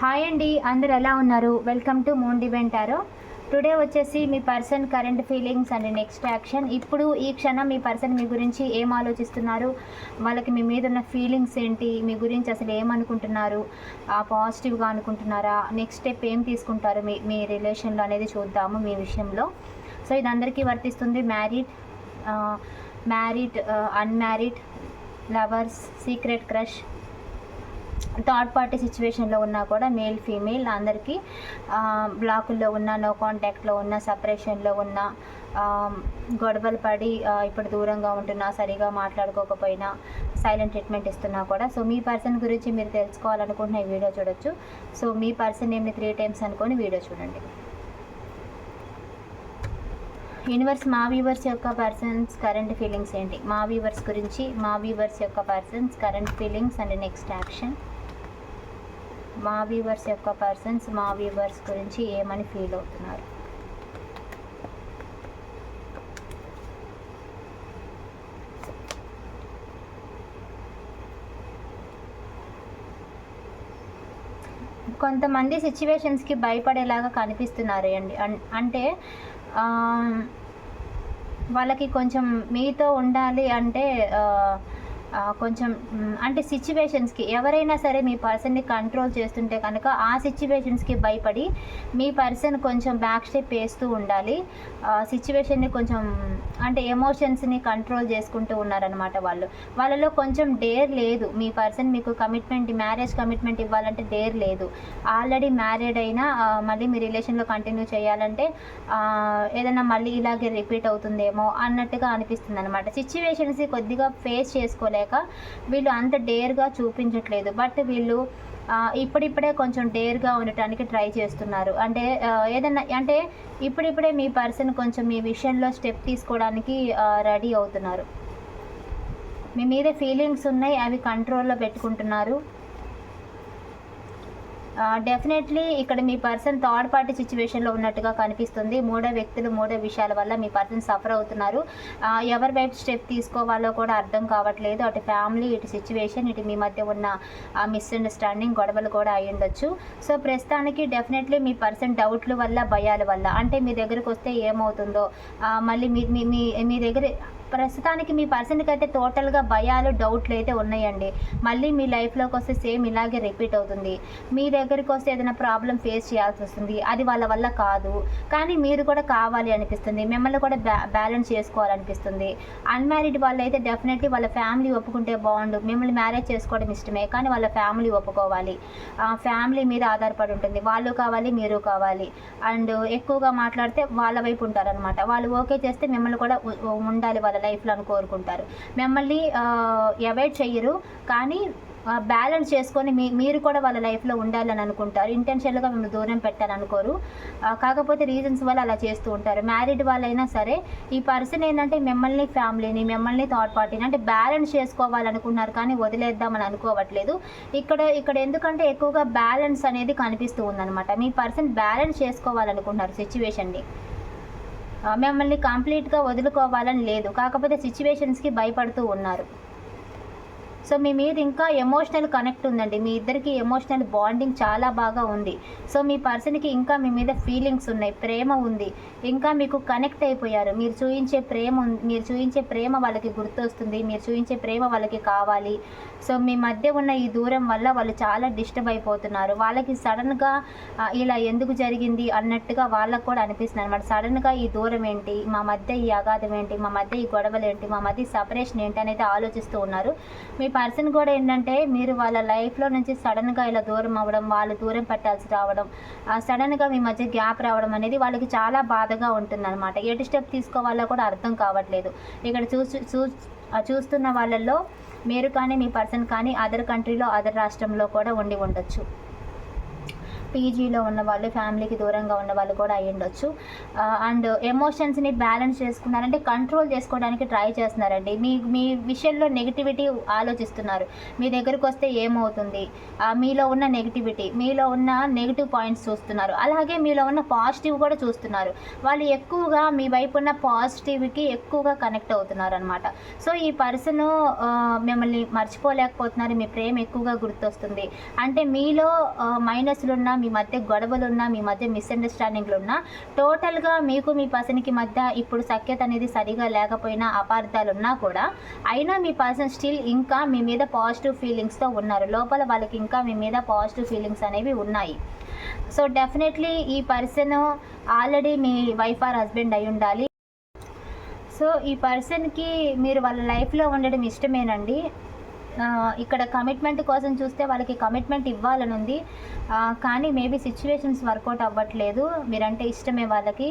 Hi అండి అందరు ఎలా ఉన్నారు? వెల్కమ్ టు మూన్ డివెంటారో టుడే వచ్చేసి మీ person current feelings and next action ఇప్పుడు ఈ క్షణం మీ పర్సన్ మీ గురించి ఏం ఆలోచిస్తున్నారు? వాళ్ళకి మీ మీద ఉన్న ఫీలింగ్స్ ఏంటి? మీ గురించి అసలు ఏమనుకుంటున్నారు? పాజిటివ్గా అనుకుంటున్నారా? నెక్స్ట్ స్టెప్ ఏం తీసుకుంటారు? మీ మీ రిలేషన్లో అనేది చూద్దాము మీ విషయంలో. సో ఇది అందరికీ వర్తిస్తుంది. Married married unmarried lovers secret crush third party సిచ్యువేషన్లో ఉన్నా కూడా మేల్ ఫీమేల్ అందరికీ బ్లాకుల్లో ఉన్న నో కాంటాక్ట్లో ఉన్న సపరేషన్లో ఉన్న గొడవలు పడి ఇప్పుడు దూరంగా ఉంటున్నా సరిగా మాట్లాడుకోకపోయినా సైలెంట్ ట్రీట్మెంట్ ఇస్తున్నా కూడా. సో మీ పర్సన్ గురించి మీరు తెలుసుకోవాలనుకుంటున్న ఈ వీడియో చూడొచ్చు. సో మీ పర్సన్ నేమ్ని త్రీ టైమ్స్ అనుకొని వీడియో చూడండి. యూనివర్స్ మా వ్యూవర్స్ యొక్క పర్సన్స్ కరెంట్ ఫీలింగ్స్ ఏంటి? మా వ్యూవర్స్ గురించి మా వ్యూవర్స్ యొక్క persons current feelings and next action. మా వ్యూవర్స్ యొక్క పర్సన్స్ మా వ్యూవర్స్ గురించి ఏమని ఫీల్ అవుతున్నారు? కొంతమంది సిచ్యువేషన్స్కి భయపడేలాగా కనిపిస్తున్నారు అండి అన్- అంటే వాళ్ళకి కొంచెం మీతో ఉండాలి అంటే కొంచెం అంటే సిచ్యువేషన్స్కి ఎవరైనా సరే మీ పర్సన్ని కంట్రోల్ చేస్తుంటే కనుక ఆ సిచ్యువేషన్స్కి భయపడి మీ పర్సన్ కొంచెం బ్యాక్ స్టెప్ వేస్తూ ఉండాలి. సిచ్యువేషన్ని కొంచెం అంటే ఎమోషన్స్ని కంట్రోల్ చేసుకుంటూ ఉన్నారనమాట వాళ్ళు. వాళ్ళలో కొంచెం డేర్ లేదు. మీ పర్సన్ మీకు కమిట్మెంట్ మ్యారేజ్ కమిట్మెంట్ ఇవ్వాలంటే డేర్ లేదు. ఆల్రెడీ మ్యారీడ్ అయినా మళ్ళీ మీ రిలేషన్లో కంటిన్యూ చేయాలంటే ఏదైనా మళ్ళీ ఇలాగే రిపీట్ అవుతుందేమో అన్నట్టుగా అనిపిస్తుంది అనమాట సిచ్యువేషన్స్ కొద్దిగా ఫేస్ లేక వీళ్ళు అంత డేర్గా చూపించట్లేదు. బట్ వీళ్ళు ఇప్పుడిప్పుడే కొంచెం డేర్గా ఉండటానికి ట్రై చేస్తున్నారు. అంటే ఏదన్నా అంటే ఇప్పుడిప్పుడే మీ పర్సన్ కొంచెం మీ విషయంలో స్టెప్ తీసుకోవడానికి రెడీ అవుతున్నారు. మీ మీద ఫీలింగ్స్ ఉన్నాయి అవి కంట్రోల్లో పెట్టుకుంటున్నారు. డెఫినెట్లీ ఇక్కడ మీ పర్సన్ థర్డ్ పార్టీ సిచ్యువేషన్లో ఉన్నట్టుగా కనిపిస్తుంది. మూడో వ్యక్తులు మూడో విషయాల వల్ల మీ పర్సన్ సఫర్ అవుతున్నారు. ఎవరి వైపు స్టెప్ తీసుకోవాలో కూడా అర్థం కావట్లేదు. అటు ఫ్యామిలీ ఇటు సిచ్యువేషన్ ఇటు మీ మధ్య ఉన్న మిస్అండర్స్టాండింగ్ గొడవలు కూడా అయి ఉండొచ్చు. సో ప్రస్తుతానికి డెఫినెట్లీ మీ పర్సన్ డౌట్ల వల్ల భయాల వల్ల అంటే మీ దగ్గరకు వస్తే ఏమవుతుందో మళ్ళీ మీ మీ మీ దగ్గర ప్రస్తుతానికి మీ పర్సన్కి అయితే టోటల్గా భయాలు డౌట్లు అయితే ఉన్నాయండి. మళ్ళీ మీ లైఫ్లోకి వస్తే సేమ్ ఇలాగే రిపీట్ అవుతుంది. మీ దగ్గరికి వస్తే ఏదైనా ప్రాబ్లం ఫేస్ చేయాల్సి వస్తుంది. అది వాళ్ళ వల్ల కాదు. కానీ మీరు కూడా కావాలి అనిపిస్తుంది. మిమ్మల్ని కూడా బ్యా బ్యాలెన్స్ చేసుకోవాలనిపిస్తుంది. అన్మ్యారీడ్ వాళ్ళు అయితే డెఫినెట్లీ వాళ్ళ ఫ్యామిలీ ఒప్పుకుంటే బాగుండు. మిమ్మల్ని మ్యారేజ్ చేసుకోవడం ఇష్టమే కానీ వాళ్ళ ఫ్యామిలీ ఒప్పుకోవాలి. ఫ్యామిలీ మీద ఆధారపడి ఉంటుంది. వాళ్ళు కావాలి మీరు కావాలి. అండ్ ఎక్కువగా మాట్లాడితే వాళ్ళ వైపు ఉంటారనమాట వాళ్ళు ఓకే చేస్తే మిమ్మల్ని కూడా ఉండాలి వాళ్ళ లైఫ్లో అని కోరుకుంటారు. మిమ్మల్ని అవాయిడ్ చెయ్యరు. కానీ బ్యాలెన్స్ చేసుకొని మీ మీరు కూడా వాళ్ళ లైఫ్లో ఉండాలని అనుకుంటారు. ఇంటెన్షన్గా మిమ్మల్ని దూరం పెట్టాలనుకోరు కాకపోతే రీజన్స్ వల్ల అలా చేస్తూ ఉంటారు. మ్యారీడ్ వాళ్ళైనా సరే ఈ పర్సన్ ఏంటంటే మిమ్మల్ని ఫ్యామిలీని మిమ్మల్ని థర్డ్ పార్టీని అంటే బ్యాలెన్స్ చేసుకోవాలనుకున్నారు కానీ వదిలేద్దామని అనుకోవట్లేదు. ఇక్కడ ఇక్కడ ఎందుకంటే ఎక్కువగా బ్యాలెన్స్ అనేది కనిపిస్తూ ఉందన్నమాట. మీ పర్సన్ బ్యాలెన్స్ చేసుకోవాలనుకుంటున్నారు సిచ్యువేషన్ని మిమ్మల్ని కంప్లీట్గా వదులుకోవాలని లేదు. కాకపోతే సిచ్యువేషన్స్కి భయపడుతూ ఉన్నారు. సో మీ మీద ఇంకా ఎమోషనల్ కనెక్ట్ ఉందండి. మీ ఇద్దరికి ఎమోషనల్ బాండింగ్ చాలా బాగా ఉంది. సో మీ పర్సన్కి ఇంకా మీ మీద ఫీలింగ్స్ ఉన్నాయి. ప్రేమ ఉంది. ఇంకా మీకు కనెక్ట్ అయిపోయారు. మీరు చూపించే ప్రేమ మీరు చూపించే ప్రేమ వాళ్ళకి గుర్తొస్తుంది. మీరు చూపించే ప్రేమ వాళ్ళకి కావాలి. సో మీ మధ్య ఉన్న ఈ దూరం వల్ల వాళ్ళు చాలా డిస్టర్బ్ అయిపోతున్నారు. వాళ్ళకి సడన్గా ఇలా ఎందుకు జరిగింది? అన్నట్టుగా వాళ్ళకు కూడా అనిపిస్తుంది అనమాట సడన్గా ఈ దూరం ఏంటి? మా మధ్య ఈ అగాధం ఏంటి? మా మధ్య ఈ గొడవలు ఏంటి? మా మధ్య సపరేషన్ ఏంటి? అనేది ఆలోచిస్తూ ఉన్నారు. మీ పర్సన్ కూడా ఏంటంటే మీరు వాళ్ళ లైఫ్లో నుంచి సడన్గా ఇలా దూరం అవ్వడం వాళ్ళు దూరం పెట్టాల్సి రావడం ఆ సడన్గా మీ మధ్య గ్యాప్ రావడం అనేది వాళ్ళకి చాలా బాధగా ఉంటుందన్నమాట. ఎటు స్టెప్ తీసుకోవాలో కూడా అర్థం కావట్లేదు. ఇక్కడ చూసి చూ చూస్తున్న వాళ్ళల్లో మీరు కానీ మీ పర్సన్ కానీ అదర్ కంట్రీలో అదర్ రాష్ట్రంలో కూడా ఉండి ఉండొచ్చు. పీజీలో ఉన్న వాళ్ళు ఫ్యామిలీకి దూరంగా ఉన్న వాళ్ళు కూడా అయ్యి ఉండొచ్చు. అండ్ ఎమోషన్స్ని బ్యాలెన్స్ చేసుకున్నారంటే కంట్రోల్ చేసుకోవడానికి ట్రై చేస్తున్నారండి. మీ మీ విషయంలో నెగిటివిటీ ఆలోచిస్తున్నారు. మీ దగ్గరకు వస్తే ఏమవుతుంది? మీలో ఉన్న నెగిటివిటీ మీలో ఉన్న నెగిటివ్ పాయింట్స్ చూస్తున్నారు. అలాగే మీలో ఉన్న పాజిటివ్ కూడా చూస్తున్నారు. వాళ్ళు ఎక్కువగా మీ వైపు ఉన్న పాజిటివ్కి ఎక్కువగా కనెక్ట్ అవుతున్నారు అనమాట సో ఈ పర్సన్ మిమ్మల్ని మర్చిపోలేకపోతున్నారు. మీ ప్రేమ ఎక్కువగా గుర్తొస్తుంది. అంటే మీలో మైనస్లు ఉన్నా మీ మధ్య గొడవలున్నా మీ మధ్య మిస్అండర్స్టాండింగ్లు ఉన్నా టోటల్గా మీకు మీ పర్సన్కి మధ్య ఇప్పుడు సఖ్యత అనేది సరిగా లేకపోయినా అపార్థాలు ఉన్నా కూడా అయినా మీ పర్సన్ స్టిల్ ఇంకా మీ మీద పాజిటివ్ ఫీలింగ్స్తో ఉన్నారు. లోపల వాళ్ళకి ఇంకా మీ మీద పాజిటివ్ ఫీలింగ్స్ అనేవి ఉన్నాయి. సో డెఫినెట్లీ ఈ పర్సన్ ఆల్రెడీ మీ వైఫ్ ఆర్ హస్బెండ్ అయి ఉండాలి. సో ఈ పర్సన్కి మీరు వాళ్ళ లైఫ్లో ఉండడం ఇష్టమేనండి. ఇక్కడ కమిట్మెంట్ కోసం చూస్తే వాళ్ళకి కమిట్మెంట్ ఇవ్వాలని ఉంది. కానీ మేబీ సిచ్యువేషన్స్ వర్కౌట్ అవ్వట్లేదు. మీరంటే ఇష్టమే వాళ్ళకి.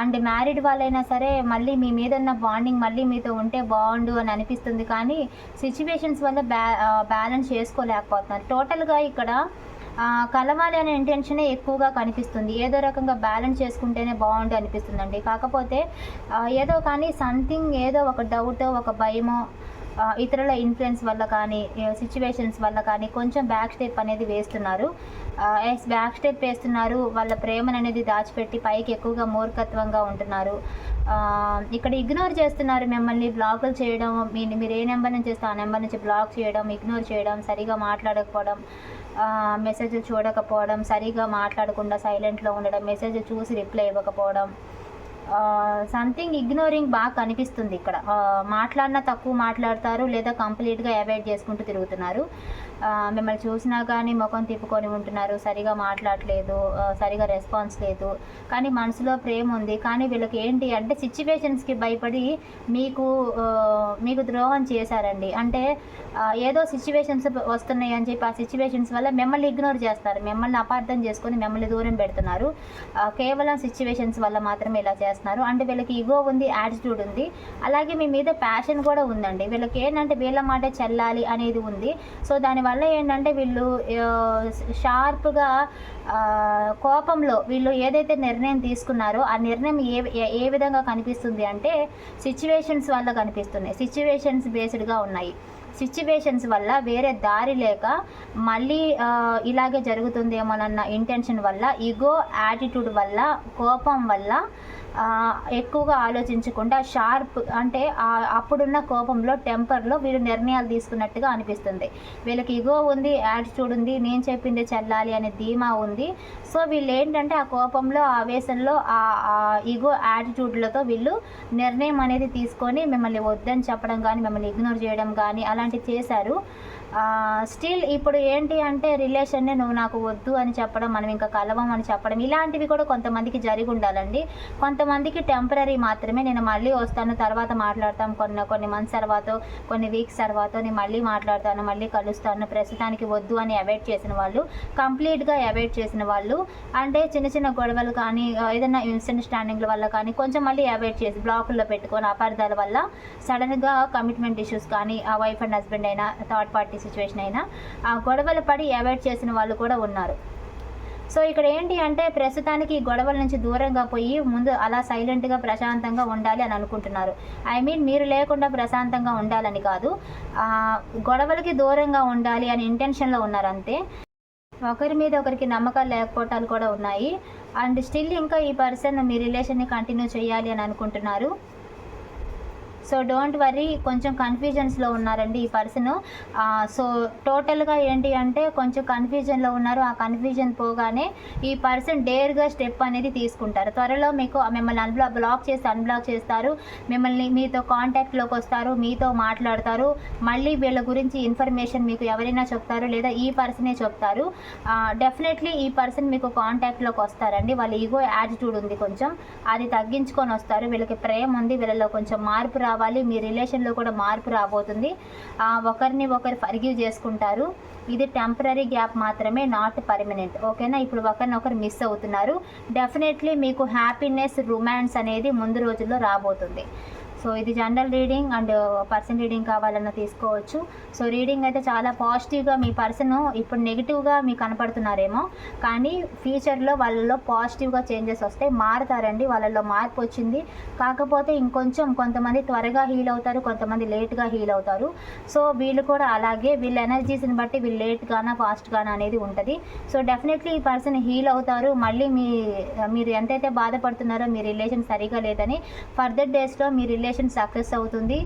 అండ్ మ్యారీడ్ వాళ్ళైనా సరే మళ్ళీ మీ మీద ఉన్న బాండింగ్ మళ్ళీ మీతో ఉంటే బాగుండు అని అనిపిస్తుంది. కానీ సిచ్యువేషన్స్ వల్ల బ్యా బ్యాలెన్స్ చేసుకోలేకపోతున్నారు. టోటల్గా ఇక్కడ కలవాలి అనే ఇంటెన్షనే ఎక్కువగా కనిపిస్తుంది. ఏదో రకంగా బ్యాలెన్స్ చేసుకుంటేనే బాగుండు అనిపిస్తుందండి. కాకపోతే ఏదో కానీ సంథింగ్ ఏదో ఒక డౌట్ ఒక భయమో ఇతరుల ఇన్ఫ్లుయెన్స్ వల్ల కానీ సిచ్యువేషన్స్ వల్ల కానీ కొంచెం బ్యాక్ స్టెప్ అనేది వేస్తున్నారు. ఎస్ బ్యాక్ స్టెప్ వేస్తున్నారు. వాళ్ళ ప్రేమను అనేది దాచిపెట్టి పైకి ఎక్కువగా మూర్ఖత్వంగా ఉంటున్నారు. ఇక్కడ ఇగ్నోర్ చేస్తున్నారు మిమ్మల్ని బ్లాకులు చేయడం మీ మీరు ఏ నెంబర్ నుంచి చేస్తే ఆ నెంబర్ నుంచి బ్లాక్ చేయడం ఇగ్నోర్ చేయడం సరిగా మాట్లాడకపోవడం మెసేజ్ చూడకపోవడం సరిగా మాట్లాడకుండా సైలెంట్లో ఉండడం మెసేజ్ చూసి రిప్లై ఇవ్వకపోవడం సంథింగ్ ఇగ్నోరింగ్ బాగా కనిపిస్తుంది ఇక్కడ. మాట్లాడినా తక్కువ మాట్లాడతారు లేదా కంప్లీట్గా అవాయిడ్ చేసుకుంటూ తిరుగుతున్నారు. మిమ్మల్ని చూసినా కానీ ముఖం తిప్పుకొని ఉంటున్నారు సరిగా మాట్లాడలేదు సరిగా రెస్పాన్స్ లేదు. కానీ మనసులో ప్రేమ ఉంది. కానీ వీళ్ళకి ఏంటి అంటే సిచ్యువేషన్స్కి భయపడి మీకు మీకు ద్రోహం చేశారండి. అంటే ఏదో సిచ్యువేషన్స్ వస్తున్నాయి అని చెప్పి ఆ సిచ్యువేషన్స్ వల్ల మిమ్మల్ని ఇగ్నోర్ చేస్తారు. మిమ్మల్ని అపార్థం చేసుకొని మిమ్మల్ని దూరం పెడుతున్నారు. కేవలం సిచ్యువేషన్స్ వల్ల మాత్రమే ఇలా చేస్తున్నారు. అంటే వీళ్ళకి ఈగో ఉంది యాటిట్యూడ్ ఉంది. అలాగే మీ మీద ప్యాషన్ కూడా ఉందండి. వీళ్ళకి ఏంటంటే వీళ్ళ మాట చెల్లాలి అనేది ఉంది. సో దాని దానివల్ల ఏంటంటే వీళ్ళు షార్ప్గా కోపంలో వీళ్ళు ఏదైతే నిర్ణయం తీసుకున్నారో ఆ నిర్ణయం ఏ ఏ- విధంగా కనిపిస్తుంది అంటే సిచ్యువేషన్స్ వల్ల కనిపిస్తున్నాయి. సిచ్యువేషన్స్ బేస్డ్గా ఉన్నాయి. సిచ్యువేషన్స్ వల్ల వేరే దారి లేక మళ్ళీ ఇలాగే జరుగుతుందేమోనన్న ఇంటెన్షన్ వల్ల ఈగో యాటిట్యూడ్ వల్ల కోపం వల్ల ఎక్కువగా ఆలోచించకుండా షార్ప్ అంటే అప్పుడున్న కోపంలో టెంపర్లో వీళ్ళు నిర్ణయాలు తీసుకున్నట్టుగా అనిపిస్తుంది. వీళ్ళకి ఇగో ఉంది యాటిట్యూడ్ ఉంది నేను చెప్పింది చెల్లాలి అనే ధీమా ఉంది. సో వీళ్ళు ఏంటంటే ఆ కోపంలో ఆ ఆవేశంలో ఆ ఇగో యాటిట్యూడ్లతో వీళ్ళు నిర్ణయం అనేది తీసుకొని మిమ్మల్ని వద్దని చెప్పడం కానీ మిమ్మల్ని ఇగ్నోర్ చేయడం కానీ అలాంటివి చేశారు. స్టిల్ ఇప్పుడు ఏంటి అంటే రిలేషన్నే నువ్వు నాకు వద్దు అని చెప్పడం మనం ఇంకా కలవం అని చెప్పడం ఇలాంటివి కూడా కొంతమందికి జరిగి ఉండాలండి. కొంతమందికి టెంపరీ మాత్రమే నేను మళ్ళీ వస్తాను తర్వాత మాట్లాడతాం. కొన్ని కొన్ని మంత్స్ తర్వాత కొన్ని వీక్స్ తర్వాత నేను మళ్ళీ మాట్లాడతాను మళ్ళీ కలుస్తాను. ప్రస్తుతానికి వద్దు అని అవాయిడ్ చేసిన వాళ్ళు కంప్లీట్గా అవాయిడ్ చేసిన వాళ్ళు అంటే చిన్న చిన్న గొడవలు కానీ ఆ, ఏదైనా మిస్అండర్స్టాండింగ్ల వల్ల కానీ కొంచెం మళ్ళీ అవాయిడ్ చేసి బ్లాకుల్లో పెట్టుకొని అపార్థాల వల్ల సడన్గా కమిట్మెంట్ ఇష్యూస్ కానీ ఆ వైఫ్ అండ్ హస్బెండ్ అయినా థర్డ్ పార్టీ సిచ్యువేషన్ అయినా ఆ గొడవలు పడి అవాయిడ్ చేసిన వాళ్ళు కూడా ఉన్నారు. సో ఇక్కడ ఏంటి అంటే ప్రస్తుతానికి ఈ గొడవల నుంచి దూరంగా పోయి ముందు అలా సైలెంట్గా ప్రశాంతంగా ఉండాలి అని అనుకుంటున్నారు. ఐ మీన్ మీరు లేకుండా ప్రశాంతంగా ఉండాలని కాదు. గొడవలకి దూరంగా ఉండాలి అని ఇంటెన్షన్లో ఉన్నారు అంతే ఒకరి మీద ఒకరికి నమ్మకాలు లేకపోవటాలు కూడా ఉన్నాయి. అండ్ స్టిల్ ఇంకా ఈ పర్సన్ మీ రిలేషన్ని కంటిన్యూ చేయాలి అని అనుకుంటున్నారు. సో డోంట్ వరీ కొంచెం కన్ఫ్యూజన్స్లో ఉన్నారండి ఈ పర్సన్ సో టోటల్గా ఏంటి అంటే కొంచెం కన్ఫ్యూజన్లో ఉన్నారు. ఆ కన్ఫ్యూజన్ పోగానే ఈ పర్సన్ డేర్గా స్టెప్ అనేది తీసుకుంటారు. త్వరలో మీకు మిమ్మల్ని అన్బ్లాక్ బ్లాక్ చేసి అన్బ్లాక్ చేస్తారు. మిమ్మల్ని మీతో కాంటాక్ట్లోకి వస్తారు. మీతో మాట్లాడతారు. మళ్ళీ వీళ్ళ గురించి ఇన్ఫర్మేషన్ మీకు ఎవరైనా చెప్తారు లేదా ఈ పర్సనే చెప్తారు. డెఫినెట్లీ ఈ పర్సన్ మీకు కాంటాక్ట్లోకి వస్తారండి. వాళ్ళ ఈగో యాటిట్యూడ్ ఉంది కొంచెం. అది తగ్గించుకొని వస్తారు. వీళ్ళకి ప్రేమ ఉంది. వీళ్ళలో కొంచెం మార్పు రావాలి మీ రిలేషన్లో కూడా మార్పు రాబోతుంది. ఒకరిని ఒకరు ఫర్గివ్ చేసుకుంటారు. ఇది టెంపరీ గ్యాప్ మాత్రమే నాట్ పర్మనెంట్. ఓకేనా? ఇప్పుడు ఒకరినొకరు మిస్ అవుతున్నారు. డెఫినెట్లీ మీకు హ్యాపీనెస్ రొమాన్స్ అనేది ముందు రోజుల్లో రాబోతుంది. సో ఇది general reading and person reading కావాలన్నా తీసుకోవచ్చు. సో రీడింగ్ అయితే చాలా పాజిటివ్గా మీ పర్సన్ ఇప్పుడు నెగిటివ్గా మీకు కనపడుతున్నారేమో. కానీ ఫ్యూచర్లో వాళ్ళలో పాజిటివ్గా చేంజెస్ వస్తాయి మారుతారండి. వాళ్ళలో మార్పు వచ్చింది. కాకపోతే ఇంకొంచెం కొంతమంది త్వరగా హీల్ అవుతారు కొంతమంది లేట్గా హీల్ అవుతారు. సో వీళ్ళు కూడా అలాగే వీళ్ళ ఎనర్జీస్ని బట్టి వీళ్ళు లేట్గానా ఫాస్ట్గానా అనేది ఉంటుంది. సో డెఫినెట్లీ ఈ పర్సన్ హీల్ అవుతారు. మళ్ళీ మీ మీరు ఎంతైతే బాధపడుతున్నారో మీ రిలేషన్ సరిగా లేదని ఫర్దర్ డేస్లో మీ రిలేషన్ సక్సెస్ అవుతుంది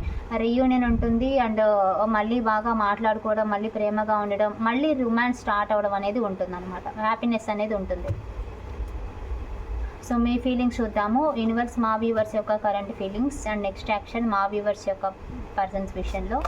రీయూనియన్ ఉంటుంది అండ్ uh, మళ్ళీ బాగా మాట్లాడుకోవడం మళ్ళీ ప్రేమగా ఉండడం మళ్ళీ రొమాన్స్ స్టార్ట్ అవ్వడం అనేది ఉంటుంది అనమాట హ్యాపీనెస్ అనేది ఉంటుంది. సో మీ ఫీలింగ్స్ చూద్దాము. యూనివర్స్ మా వ్యూవర్స్ యొక్క current feelings and next action మా వ్యూవర్స్ యొక్క పర్సన్స్ విషయంలో.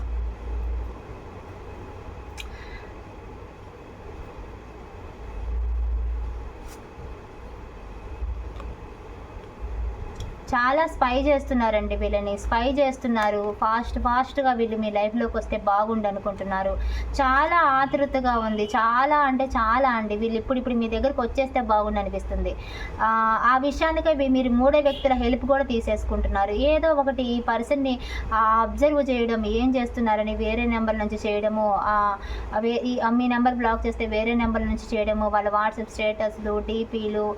చాలా స్పై చేస్తున్నారండి వీళ్ళని. స్పై చేస్తున్నారు. ఫాస్ట్ ఫాస్ట్గా వీళ్ళు మీ లైఫ్లోకి వస్తే బాగుండు అనుకుంటున్నారు. చాలా ఆతృతగా ఉంది. చాలా అంటే చాలా అండి. వీళ్ళు ఇప్పుడు ఇప్పుడు మీ దగ్గరకు వచ్చేస్తే బాగుండు అనిపిస్తుంది. ఆ, విషయానికి మీరు మూడో వ్యక్తుల హెల్ప్ కూడా తీసేసుకుంటున్నారు. ఏదో ఒకటి ఈ పర్సన్ని అబ్జర్వ్ చేయడం ఏం చేస్తున్నారని వేరే నెంబర్ నుంచి చేయడము ఈ మీ నెంబర్ బ్లాక్ చేస్తే వేరే నెంబర్ నుంచి చేయడము వాళ్ళ వాట్సాప్ స్టేటస్లు డీపీలు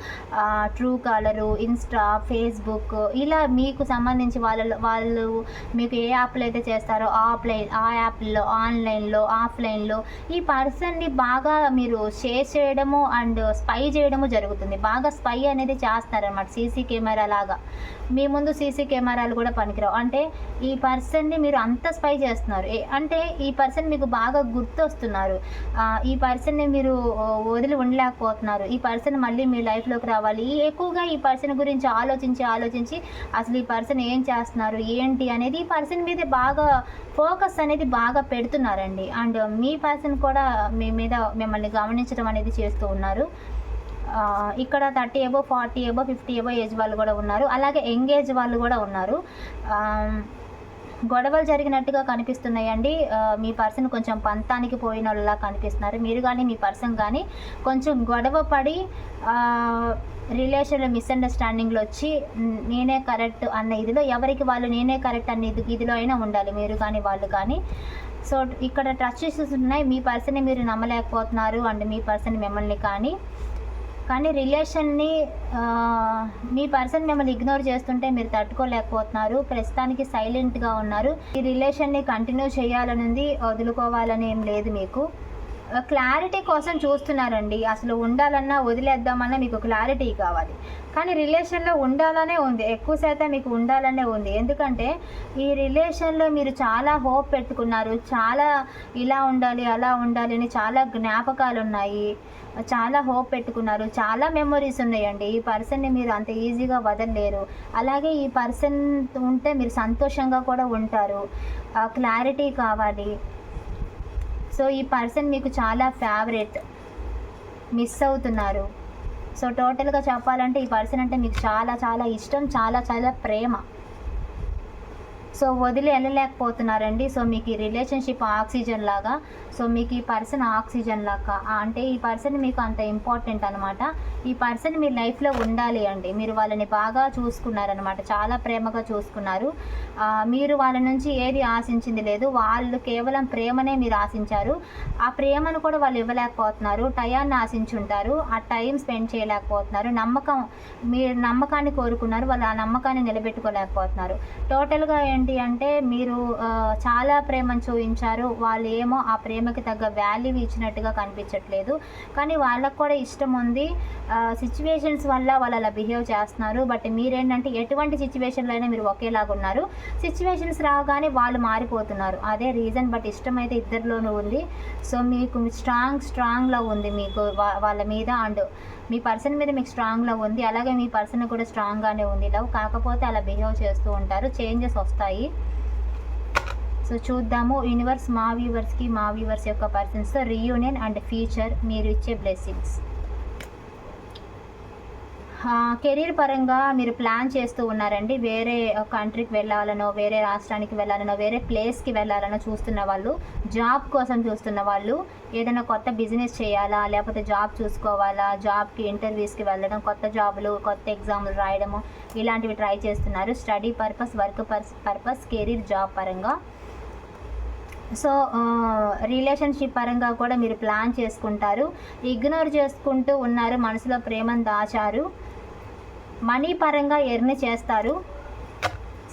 ట్రూ కాలరు ఇన్స్టా ఫేస్బుక్ ఇలా మీకు సంబంధించి వాళ్ళలో వాళ్ళు మీకు ఏ యాప్లు అయితే చేస్తారో ఆఫ్లైన్ ఆ యాప్లో ఆన్లైన్లో ఆఫ్లైన్లో ఈ పర్సన్ని బాగా మీరు షేర్ చేయడము అండ్ స్పై చేయడము జరుగుతుంది. బాగా స్పై అనేది చేస్తారనమాట సీసీ కెమెరా లాగా. మీ ముందు సీసీ కెమెరాలు కూడా పనికిరావు. అంటే ఈ పర్సన్ని మీరు అంత స్పై చేస్తున్నారు. ఏ- అంటే ఈ పర్సన్ మీకు బాగా గుర్తొస్తున్నారు. ఈ పర్సన్ని మీరు వదిలి ఉండలేకపోతున్నారు. ఈ పర్సన్ మళ్ళీ మీ లైఫ్లోకి రావాలి. ఈ ఎక్కువగా ఈ పర్సన్ గురించి ఆలోచించి ఆలోచించి అసలు ఈ పర్సన్ ఏం చేస్తున్నారు? ఏంటి అనేది ఈ పర్సన్ మీద బాగా ఫోకస్ అనేది బాగా పెడుతున్నారండి. అండ్ మీ పర్సన్ కూడా మీ మీద మిమ్మల్ని గమనించడం అనేది చేస్తూ ఉన్నారు. ఇక్కడ thirty above forty above fifty above age వాళ్ళు కూడా ఉన్నారు. అలాగే యంగ్ ఏజ్ వాళ్ళు కూడా ఉన్నారు. గొడవలు జరిగినట్టుగా కనిపిస్తున్నాయండి. మీ పర్సన్ కొంచెం పంతానికి పోయిన వాళ్ళలా కనిపిస్తున్నారు. మీరు కానీ మీ పర్సన్ కానీ కొంచెం గొడవ పడి రిలేషన్లో మిస్అండర్స్టాండింగ్లో వచ్చి నేనే కరెక్ట్ అన్న ఇదిలో ఎవరికి వాళ్ళు నేనే కరెక్ట్ అన్న ఇది ఇదిలో అయినా ఉండాలి. మీరు కానీ వాళ్ళు కానీ. సో ఇక్కడ ట్రస్ట్ ఇష్యూస్ ఉన్నాయి. మీ పర్సన్ని మీరు నమ్మలేకపోతున్నారు. అండ్ మీ పర్సన్ మిమ్మల్ని కానీ కానీ రిలేషన్ని మీ పర్సన్ మిమ్మల్ని ఇగ్నోర్ చేస్తుంటే మీరు తట్టుకోలేకపోతున్నారు ప్రస్తుతానికి సైలెంట్గా ఉన్నారు. ఈ రిలేషన్ని కంటిన్యూ చేయాలనుంది వదులుకోవాలని ఏం లేదు మీకు. క్లారిటీ కోసం చూస్తున్నారండి. అసలు ఉండాలన్నా వదిలేద్దామన్నా మీకు క్లారిటీ కావాలి. కానీ రిలేషన్లో ఉండాలనే ఉంది. ఎక్కువ శాతం మీకు ఉండాలనే ఉంది. ఎందుకంటే ఈ రిలేషన్లో మీరు చాలా హోప్ పెట్టుకున్నారు. చాలా ఇలా ఉండాలి అలా ఉండాలి అని చాలా జ్ఞాపకాలు ఉన్నాయి. చాలా హోప్ పెట్టుకున్నారు. చాలా మెమొరీస్ ఉన్నాయండి. ఈ పర్సన్ని మీరు అంత ఈజీగా వదలలేరు. అలాగే ఈ పర్సన్ ఉంటే మీరు సంతోషంగా కూడా ఉంటారు. క్లారిటీ కావాలి. సో ఈ పర్సన్ మీకు చాలా ఫేవరెట్ మిస్ అవుతున్నారు. సో టోటల్గా చెప్పాలంటే ఈ పర్సన్ అంటే మీకు చాలా చాలా ఇష్టం చాలా చాలా ప్రేమ. సో వదిలి వెళ్ళలేకపోతున్నారండి. సో మీకు ఈ రిలేషన్షిప్ ఆక్సిజన్ లాగా సో మీకు ఈ పర్సన్ ఆక్సిజన్ లాగా అంటే ఈ పర్సన్ మీకు అంత ఇంపార్టెంట్ అనమాట ఈ పర్సన్ మీ లైఫ్లో ఉండాలి అండి. మీరు వాళ్ళని బాగా చూసుకున్నారనమాట చాలా ప్రేమగా చూసుకున్నారు. మీరు వాళ్ళ నుంచి ఏది ఆశించింది లేదు. వాళ్ళు కేవలం ప్రేమనే మీరు ఆశించారు. ఆ ప్రేమను కూడా వాళ్ళు ఇవ్వలేకపోతున్నారు. టయాన్ని ఆశించుంటారు. ఆ టైం స్పెండ్ చేయలేకపోతున్నారు. నమ్మకం మీరు నమ్మకాన్ని కోరుకున్నారు. వాళ్ళు ఆ నమ్మకాన్ని నిలబెట్టుకోలేకపోతున్నారు. టోటల్గా ఏంటి ఏంటి అంటే మీరు చాలా ప్రేమను చూపించారు. వాళ్ళు ఏమో ఆ ప్రేమకి తగ్గ వాల్యూ ఇచ్చినట్టుగా కనిపించట్లేదు. కానీ వాళ్ళకు కూడా ఇష్టం ఉంది. సిచ్యువేషన్స్ వల్ల వాళ్ళు అలా బిహేవ్ చేస్తున్నారు. బట్ మీరేంటంటే ఎటువంటి సిచ్యువేషన్లో అయినా మీరు ఒకేలాగా ఉన్నారు. సిచ్యువేషన్స్ రాగానే వాళ్ళు మారిపోతున్నారు. అదే రీజన్ బట్ ఇష్టం అయితే ఇద్దరిలోనూ ఉంది. సో మీకు స్ట్రాంగ్ స్ట్రాంగ్ లవ్ ఉంది మీకు వాళ్ళ మీద. అండ్ మీ పర్సన్ మీద మీకు స్ట్రాంగ్ లవ్ ఉంది. అలాగే మీ పర్సన్ కూడా స్ట్రాంగ్గానే ఉంది. లవ్ కాకపోతే అలా బిహేవ్ చేస్తూ ఉంటారు. చేంజెస్ వస్తాయి. సో చూద్దాము. యూనివర్స్ మా వ్యూవర్స్కి మా వ్యూవర్స్ యొక్క పర్సన్స్తో రీయూనియన్ అండ్ ఫ్యూచర్ మీరు ఇచ్చే బ్లెస్సింగ్స్ కెరీర్ పరంగా మీరు ప్లాన్ చేస్తూ ఉన్నారండి. వేరే కంట్రీకి వెళ్ళాలనో వేరే రాష్ట్రానికి వెళ్ళాలనో వేరే ప్లేస్కి వెళ్ళాలనో చూస్తున్న వాళ్ళు జాబ్ కోసం చూస్తున్న వాళ్ళు ఏదైనా కొత్త బిజినెస్ చేయాలా లేకపోతే జాబ్ చూసుకోవాలా జాబ్కి ఇంటర్వ్యూస్కి వెళ్ళడం కొత్త జాబులు కొత్త ఎగ్జామ్లు రాయడము ఇలాంటివి ట్రై చేస్తున్నారు. Study purpose work purpose career job పరంగా. సో రిలేషన్షిప్ పరంగా కూడా మీరు ప్లాన్ చేసుకుంటారు. ఇగ్నోర్ చేసుకుంటూ ఉన్నారు మనసులో ప్రేమను దాచారు. మనీ పరంగా ఎర్న్ చేస్తారు.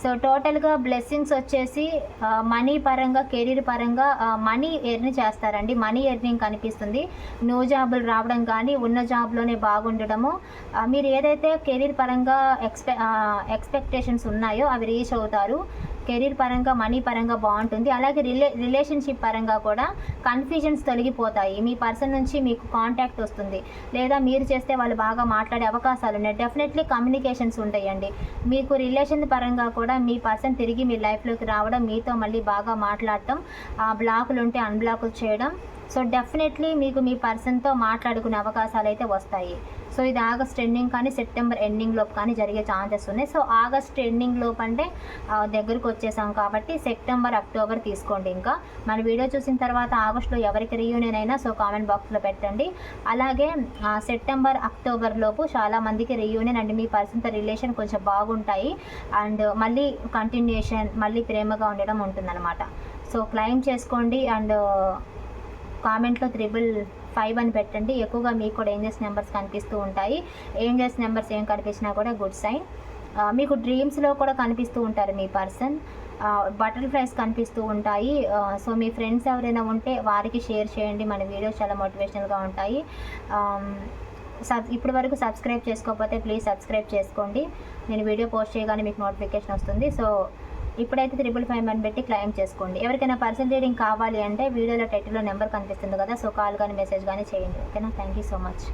సో టోటల్గా బ్లెస్సింగ్స్ వచ్చేసి మనీ పరంగా కెరీర్ పరంగా మనీ ఎర్న్ చేస్తారండి. మనీ ఎర్నింగ్ కనిపిస్తుంది. నో జాబులు రావడం కానీ ఉన్న జాబ్లోనే బాగుండడము. మీరు ఏదైతే కెరీర్ పరంగా ఎక్స్పె ఎక్స్పెక్టేషన్స్ ఉన్నాయో అవి రీచ్ అవుతారు. కెరీర్ పరంగా మనీ పరంగా బాగుంటుంది. అలాగే రిలే రిలేషన్షిప్ పరంగా కూడా కన్ఫ్యూజన్స్ తొలగిపోతాయి. మీ పర్సన్ నుంచి మీకు కాంటాక్ట్ వస్తుంది. లేదా మీరు చేస్తే వాళ్ళు బాగా మాట్లాడే అవకాశాలు ఉన్నాయి. డెఫినెట్లీ కమ్యూనికేషన్స్ ఉంటాయండి. మీకు రిలేషన్ పరంగా కూడా మీ పర్సన్ తిరిగి మీ లైఫ్లోకి రావడం మీతో మళ్ళీ బాగా మాట్లాడటం ఆ బ్లాకులు ఉంటే అన్బ్లాకులు చేయడం సో డెఫినెట్లీ మీకు మీ పర్సన్తో మాట్లాడుకునే అవకాశాలు అయితే వస్తాయి. సో ఇది ఆగస్ట్ ఎండింగ్ కానీ సెప్టెంబర్ ఎండింగ్ లోపు కానీ జరిగే ఛాన్సెస్ ఉన్నాయి. సో ఆగస్ట్ ఎండింగ్ లోపు అంటే దగ్గరకు వచ్చేసాం కాబట్టి సెప్టెంబర్ అక్టోబర్ తీసుకోండి ఇంకా. మన వీడియో చూసిన తర్వాత ఆగస్ట్లో ఎవరికి రీయూనియన్ అయినా సో కామెంట్ బాక్స్లో పెట్టండి. అలాగే సెప్టెంబర్ అక్టోబర్ లోపు చాలా మందికి రీయూనియన్ అండ్ మీ పర్సన్తో రిలేషన్ కొంచెం బాగుంటాయి. అండ్ మళ్ళీ కంటిన్యూషన్ మళ్ళీ ప్రేమగా ఉండడం ఉంటుందన్నమాట. సో క్లైమ్ చేసుకోండి అండ్ కామెంట్లో త్రిబుల్ ఫైవ్ అని పెట్టండి. ఎక్కువగా మీకు కూడా ఏంజెస్ నెంబర్స్ కనిపిస్తూ ఉంటాయి. ఏంజెస్ నెంబర్స్ ఏం కనిపించినా కూడా గుడ్ సైన్. మీకు డ్రీమ్స్లో కూడా కనిపిస్తూ ఉంటారు మీ పర్సన్. బటర్ఫ్లైస్ కనిపిస్తూ ఉంటాయి. సో మీ ఫ్రెండ్స్ ఎవరైనా ఉంటే వారికి షేర్ చేయండి. మన వీడియోస్ చాలా మోటివేషనల్గా ఉంటాయి. సబ్ ఇప్పటి వరకు సబ్స్క్రైబ్ చేసుకోకపోతే ప్లీజ్ సబ్స్క్రైబ్ చేసుకోండి. నేను వీడియో పోస్ట్ చేయగానే మీకు నోటిఫికేషన్ వస్తుంది. సో ఇప్పుడైతే త్రిబుల్ ఫైవ్ అని పెట్టి క్లెయిమ్ చేసుకోండి. ఎవరికైనా పర్సన్ రీడింగ్ కావాలి అంటే వీడియోలో టైటిల్లో నెంబర్ కనిపిస్తుంది కదా సో కాల్ కానీ మెసేజ్ కానీ చేయండి. ఓకేనా? Thank you so much